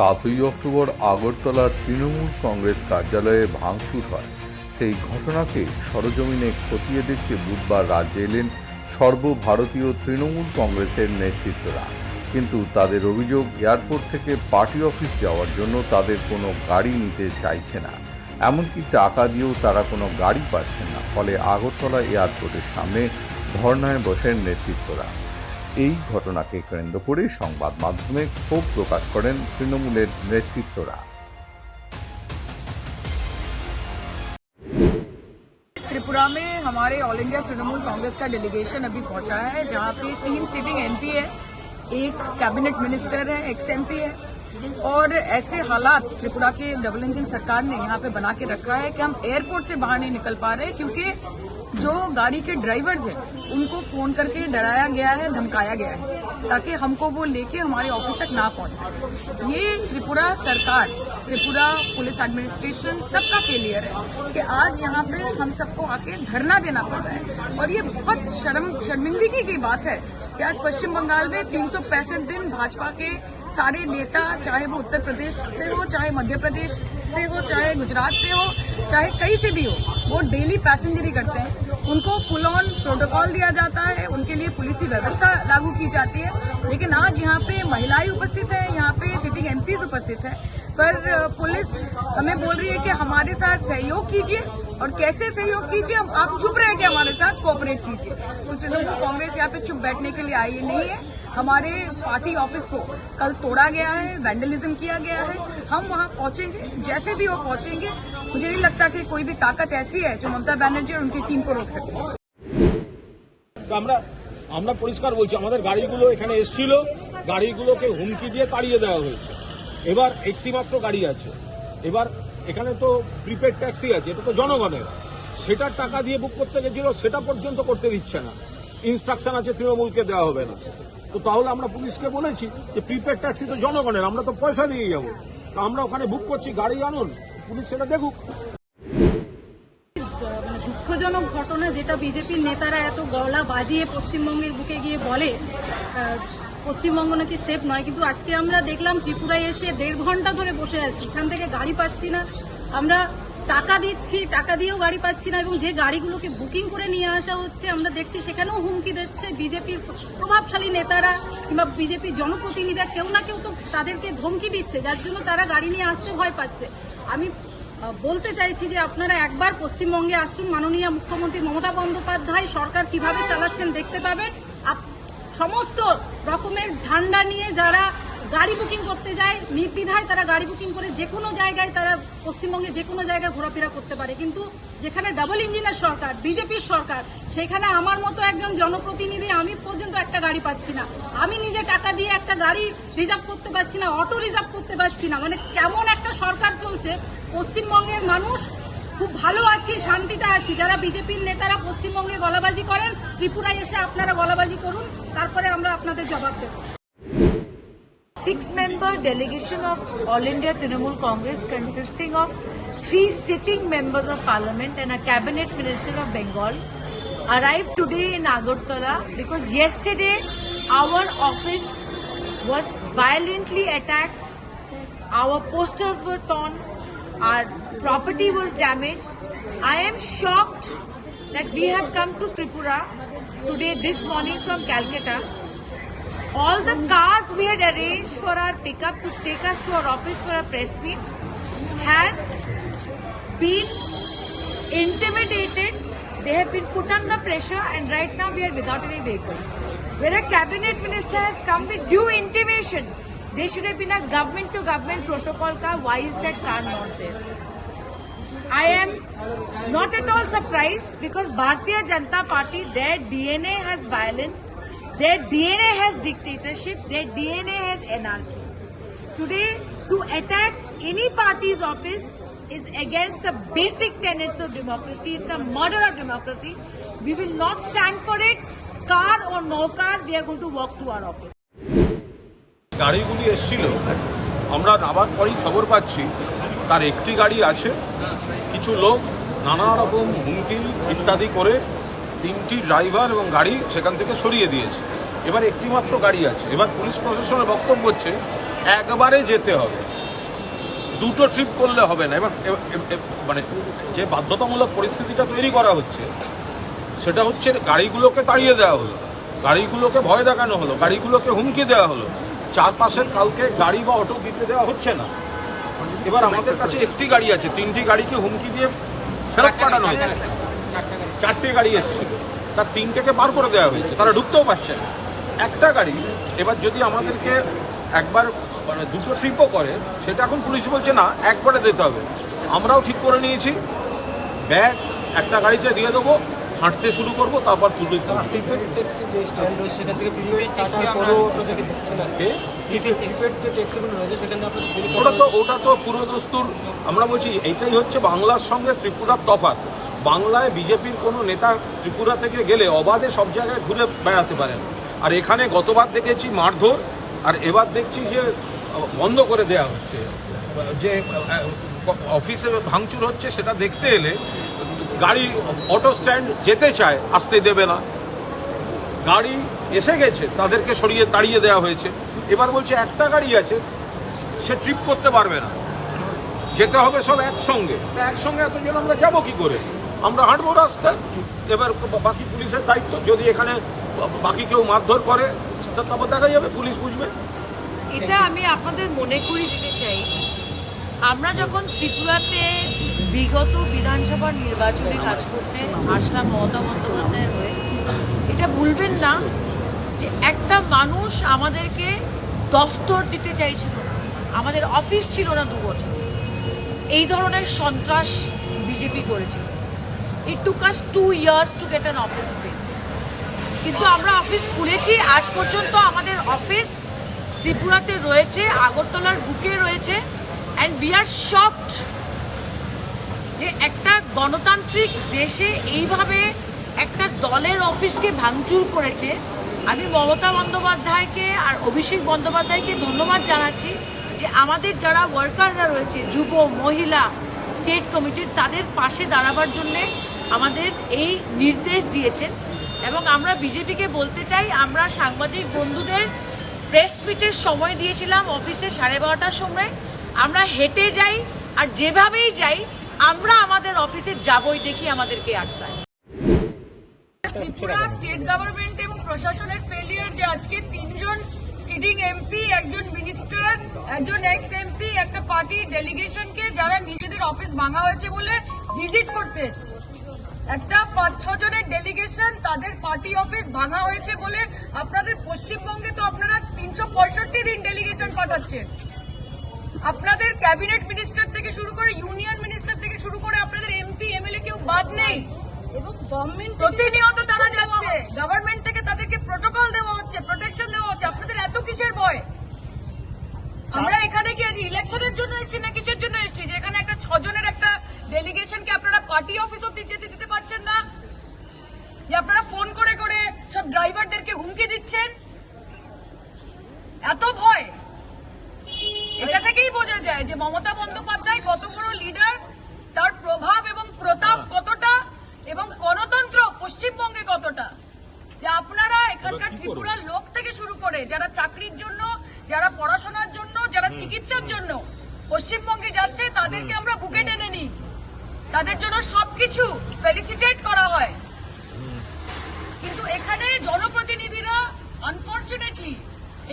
সাতই অক্টোবর আগরতলার তৃণমূল কংগ্রেস কার্যালয়ে ভাঙচুর হয়। সেই ঘটনাকে সরজমিনে খতিয়ে দেখতে বুধবার রাজ্যে এলেন সর্বভারতীয় তৃণমূল কংগ্রেসের নেতৃত্বরা। কিন্তু তাদের অভিযোগ, এয়ারপোর্ট থেকে পার্টি অফিস যাওয়ার জন্য তাদের কোনো গাড়ি নিতে চাইছে না। এমনকি টাকা দিয়েও তারা কোনো গাড়ি পাচ্ছেন না। ফলে আগরতলা এয়ারপোর্টের সামনে ধর্নায় বসেন নেতৃত্বরা। এই ঘটনাকে কেন্দ্র করে সংবাদ মাধ্যমে ক্ষোভ প্রকাশ করেন তৃণমূলের নেতৃত্বরা त्रिपुरा में हमारे ऑल इंडिया तृणमूल कांग्रेस का डेलीगेशन अभी पहुंचा है जहां पे तीन सिटिंग एमपी है एक कैबिनेट मिनिस्टर है एक्स एमपी है और ऐसे हालात त्रिपुरा के डबल इंजन सरकार ने यहाँ पे बना के रखा है कि हम एयरपोर्ट से बाहर नहीं निकल पा रहे, क्योंकि जो गाड़ी के ड्राइवर्स हैं, उनको फ़ोन करके डराया गया है, धमकाया गया है, ताकि हमको वो लेके हमारे ऑफ़िस तक ना पहुँच सके। ये त्रिपुरा सरकार, त्रिपुरा पुलिस एडमिनिस्ट्रेशन सबका फेलियर है कि आज यहाँ पे हम सबको आके धरना देना पड़ रहा है। और ये बहुत शर्म, शर्मिंदगी की बात है कि आज पश्चिम बंगाल में तीन सौ पैंसठ दिन भाजपा के सारे नेता, चाहे वो उत्तर प्रदेश से हो, चाहे मध्य प्रदेश से हो, चाहे गुजरात से हो, चाहे कहीं से भी हो, वो डेली पैसेंजरी करते हैं। उनको फुल ऑन प्रोटोकॉल दिया जाता है, उनके लिए पुलिस की व्यवस्था लागू की जाती है। लेकिन आज यहाँ पे महिलाएँ उपस्थित है, यहाँ पे सिटिंग एमपी उपस्थित है। पर पुलिस हमें बोल रही है कि हमारे साथ सहयोग कीजिए और कैसे सहयोग कीजिए आप चुप रह हमारे साथ कोऑपरेट कीजिए। तो तृणमूल कांग्रेस यहाँ पे चुप बैठने के लिए आई नहीं है। हमारे पार्टी ऑफिस को कल तोड़ा गया है वैंडलिज्म किया गया है हम वहाँ पहुंचेंगे जैसे भी वो पहुंचेंगे मुझे नहीं लगता कि कोई भी ताकत ऐसी है जो ममता बनर्जी और उनकी टीम को रोक सकती है তো আমরা আমরা পরিষ্কার বলছি আমাদের গাড়িগুলো এখানে এসছিল গাড়িগুলোকে হুমকি দিয়ে তাড়িয়ে দেওয়া হয়েছে এবার একটি মাত্র গাড়ি আছে এবার এখানে তো প্রিপেড ট্যাক্সি আছে এটা তো জনগণের সেটার টাকা দিয়ে বুক করতে গেছিল সেটা পর্যন্ত করতে দিচ্ছে না ইনস্ট্রাকশন আছে তৃণমূলকে দেওয়া হবে না তো তাহলে আমরা পুলিশকে বলেছি যে প্রিপেড ট্যাক্সি তো জনগণের, আমরা তো পয়সা দিয়ে যাব। তো আমরা ওখানে বুক করছি, গাড়ি আনুন, পুলিশ সেটা দেখুক। দুঃখজনক ঘটনা যেটা বিজেপির নেতারা এত গলা বাজিয়ে পশ্চিমবঙ্গের বুকে গিয়ে বলে পশ্চিমবঙ্গ নাকি সেফ নয়, কিন্তু আজকে আমরা দেখলাম ত্রিপুরায় এসে দেড় ঘণ্টা ধরে বসে আছি, এখান থেকে গাড়ি পাচ্ছি না। আমরা টাকা দিচ্ছি, টাকা দিয়েও গাড়ি পাচ্ছি না এবং যে গাড়িগুলোকে বুকিং করে নিয়ে আসা হচ্ছে, আমরা দেখছি সেখানেও হুমকি দিচ্ছে বিজেপির প্রভাবশালী নেতারা কিংবা বিজেপির জনপ্রতিনিধিরা। কেউ না কেউ তো তাদেরকে ধমকি দিচ্ছে, যার জন্য তারা গাড়ি নিয়ে আসতে ভয় পাচ্ছে। আমি বলতে চাইছি যে আপনারা একবার পশ্চিমবঙ্গে আসুন। মাননীয় মুখ্যমন্ত্রী মমতা বন্দ্যোপাধ্যায় সরকার কীভাবে চালাচ্ছেন দেখতে পাবেন। সমস্ত রকমের ঝান্ডা নিয়ে যারা গাড়ি বুকিং করতে যায়, নির্দ্বিধায় তারা গাড়ি বুকিং করে যে কোনো জায়গায় তারা পশ্চিমবঙ্গে যে কোনো জায়গায় ঘোরাফেরা করতে পারে। কিন্তু যেখানে ডাবল ইঞ্জিনের সরকার বিজেপির সরকার, সেখানে আমার মতো একজন জনপ্রতিনিধি আমি পর্যন্ত একটা গাড়ি পাচ্ছি না। আমি নিজে টাকা দিয়ে একটা গাড়ি রিজার্ভ করতে পারছি না অটো রিজার্ভ করতে পারছি না। মানে কেমন একটা সরকার চলছে, পশ্চিমবঙ্গের মানুষ খুব ভালো আছি, শান্তিতে আছি। যারা বিজেপির নেতারা পশ্চিমবঙ্গে গলাবাজি করেন, ত্রিপুরায় এসে আপনারা গলাবাজি করুন, তারপরে আমরা আপনাদের জবাব দেবো। Six member delegation of All India Trinamool Congress consisting of three sitting members of parliament and a cabinet minister of Bengal arrived today in Agartala because yesterday our office was violently attacked, our posters were torn, our property was damaged. I am shocked that we have come to Tripura today this morning from Calcutta all the cars we had arranged for our pickup to take us to our office for a press meet has been intimidated. They have been put under pressure and right now we are without any vehicle. Where a cabinet minister has come with due intimation, there should have been a government to government protocol car. Why is that car not there? I am not at all surprised because Bharatiya Janata Party, their DNA has violence, their DNA has dictatorship, their DNA has anarchy. Today, to attack any party's office is against the basic tenets of democracy. It's a murder of democracy. We will not stand for it. Car or no car, we are going to walk to our office. গাড়িগুলি এসছিল আমরা নামার পরেই খবর পাচ্ছি তার একটি গাড়ি আছে কিছু লোক নানা রকম হুমকি ইত্যাদি করে তিনটি ড্রাইভার এবং গাড়ি সেখান থেকে সরিয়ে দিয়েছে। এবার একটি মাত্র গাড়ি আছে। এবার পুলিশ প্রশাসনের বক্তব্য হচ্ছে, একবারে যেতে হবে। দুটো ট্রিপ করলে হবে না। এবার মানে যে বাধ্যতামূলক পরিস্থিতিটা তৈরি করা হচ্ছে, সেটা হচ্ছে গাড়িগুলোকে তাড়িয়ে দেওয়া হলো, গাড়িগুলোকে ভয় দেখানো হলো, গাড়িগুলোকে হুমকি দেওয়া হলো। চারপাশের কাউকে গাড়ি বা অটো দিতে দেওয়া হচ্ছে না। এবার আমাদের কাছে একটি গাড়ি আছে, তিনটি গাড়িকে হুমকি দিয়ে ফেরত পাঠানো হয়েছে। চারটে গাড়ি এসেছিল। তার তিনটেকে বার করে দেওয়া হয়েছে তারা ঢুকতেও পারছে না। একটা গাড়ি এবার যদি আমাদেরকে একবার মানে দুটো ট্রিপও করে সেটা এখন পুলিশ বলছে না একবারে দিতে হবে। আমরাও ঠিক করে নিয়েছি। ব্যাগ একটা গাড়িতে দিয়ে দেবো হাঁটতে শুরু করব তারপর পুলিশ প্রিপেড ট্যাক্সি যে স্ট্যান্ড রয়েছে সেখান থেকে প্রিপেড টাকার পরও আপনাদেরকে দিচ্ছে না। প্রিপেড প্রিপেড যে ট্যাক্সিগুলো রয়েছে সেখানে আপনাদের ওটা তো ওটা তো পুরো দস্তুর আমরা বলছি এইটাই হচ্ছে বাংলার সঙ্গে ত্রিপুরার তফাৎ। বাংলায় বিজেপির কোনো নেতা ত্রিপুরা থেকে গেলে অবাধে সব জায়গায় ঘুরে বেড়াতে পারেন। আর এখানে গতবার দেখেছি মারধর, আর এবার দেখছি যে বন্ধ করে দেয়া হচ্ছে। যে অফিসে ভাঙচুর হচ্ছে সেটা দেখতে এলে গাড়ি, অটো স্ট্যান্ড যেতে চায়, আসতে দেবে না। গাড়ি এসে গেছে, তাদেরকে সরিয়ে তাড়িয়ে দেওয়া হয়েছে। এবার বলছে, একটা গাড়ি আছে, সে ট্রিপ করতে পারবে না। যেতে হবে সব একসঙ্গে। তা একসঙ্গে এতজন আমরা যাব কি করে? আমরা হাঁটবো রাস্তায়। এবার বাকি পুলিশের দায়িত্ব, যদি এখানে বাকি কেউ মারধর করে তারপর দেখা যাবে, পুলিশ বুঝবে। এটা আমি আপনাদের মনে করিয়ে দিতে চাই। আমরা যখন ত্রিপুরাতে বিগত বিধানসভার নির্বাচনে কাজ করতে আসলাম মমতা বন্দ্যোপাধ্যায়ের হয়ে, এটা ভুলবেন না যে একটা মানুষ আমাদেরকে দফতর দিতে চাইছিল না। আমাদের অফিস ছিল না দু বছর। এই ধরনের সন্ত্রাস বিজেপি করেছিল। It took us two years to get an office space কিন্তু আমরা অফিস খুলেছি, আজ পর্যন্ত আমাদের অফিস ত্রিপুরাতে রয়েছে, আগরতলার বুকে রয়েছে অ্যান্ড উই আর শকড যে একটা গণতান্ত্রিক দেশে এইভাবে একটা দলের অফিসকে ভাঙচুর করেছে। আমি মমতা বন্দ্যোপাধ্যায়কে আর অভিষেক বন্দ্যোপাধ্যায়কে ধন্যবাদ জানাচ্ছি যে আমাদের যারা ওয়ার্কাররা রয়েছে, যুব, মহিলা স্টেট কমিটির তাদের পাশে দাঁড়াবার জন্যে আমাদের এই নির্দেশ দিয়েছেন। এবং আমরা বিজেপিকে বলতে চাই, আমরা সাংবাদিক বন্ধুদের প্রেস মিটের সময় দিয়েছিলাম অফিসে সাড়ে বারোটার সময়। আমরা হেঁটে যাই আর যেভাবেই যাই, আমরা আমাদের অফিসে যাবই দেখি আমাদেরকে আটকায়। ত্রিপুরা স্টেট গভর্নমেন্ট এবং প্রশাসনের ফেলিয়ার যে আজকে তিনজন সিটিং এমপি একজন মিনিস্টার একজন এক্স এমপি একটা পার্টির ডেলিগেশনকে যারা নিজেদের অফিস ভাঙা হয়েছে বলে ভিজিট করতে এসছে। একটা পাঁচ ছ জনের ডেলিগেশন তাদের পার্টি অফিস ভাঙা হয়েছে বলে আপনাদের পশ্চিমবঙ্গে তো আপনারা তিনশো পঁয়ষট্টি দিন ডেলিগেশন পাঠাচ্ছেন। আপনাদের ক্যাবিনেট মিনিস্টার থেকে শুরু করে ইউনিয়ন মিনিস্টার থেকে শুরু করে আপনাদের এমপি এমএলএ কেউ বাদ নেই। এবং গভর্নমেন্ট প্রতিনিয়ত তারা যাচ্ছে। গভর্নমেন্ট থেকে তাদেরকে প্রোটোকল দেওয়া হচ্ছে প্রোটেকশন দেওয়া হচ্ছে। আপনাদের এত কিসের ভয়? আমরা এখানে কি ইলেকশনের জন্য এসেছি না কিসের জন্য এসেছি? যে এখানে একটা ছজনের একটা ডেলিগেশনকে আপনারা পার্টি অফিস অব্দি যেতে দিতে পারছেন না। যে আপনারা ফোন করে করে সব ড্রাইভারদেরকে হুমকি দিচ্ছেন। এত ভয়। এটা থেকেই বোঝা যায় যে মমতা বন্দ্যোপাধ্যায় কত বড় লিডার তার প্রভাব এবং প্রতাপ কতটা এবং গণতন্ত্র পশ্চিমবঙ্গে কতটা। যে আপনারা এখানকার ত্রিপুরার লোক থেকে শুরু করে যারা চাকরির জন্য যারা পড়াশোনার জন্য যারা চিকিৎসার জন্য পশ্চিমবঙ্গে যাচ্ছে তাদেরকে আমরা বুকে টেনে নিই। তাদের জন্য সবকিছু ফেলিসিটেট করা হয়। কিন্তু এখানে জনপ্রতিনিধিরা আনফর্চুনেটলি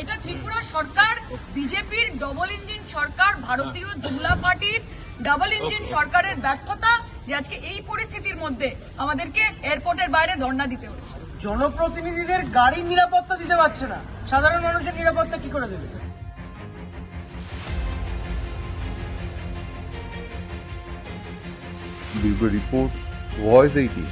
এটা ত্রিপুরা সরকার বিজেপির ডবল ইঞ্জিন সরকার ভারতীয় জুমলা পার্টির ডাবল ইঞ্জিন সরকারের ব্যর্থতা যে আজকে এই পরিস্থিতির মধ্যে আমাদেরকে এয়ারপোর্টের বাইরে ধর্ণা দিতে হচ্ছে। জনপ্রতিনিধিদের গাড়ির নিরাপত্তা দিতে পারছে না। সাধারণ মানুষের নিরাপত্তা কি করে দেবে? Bureau report voice eighteen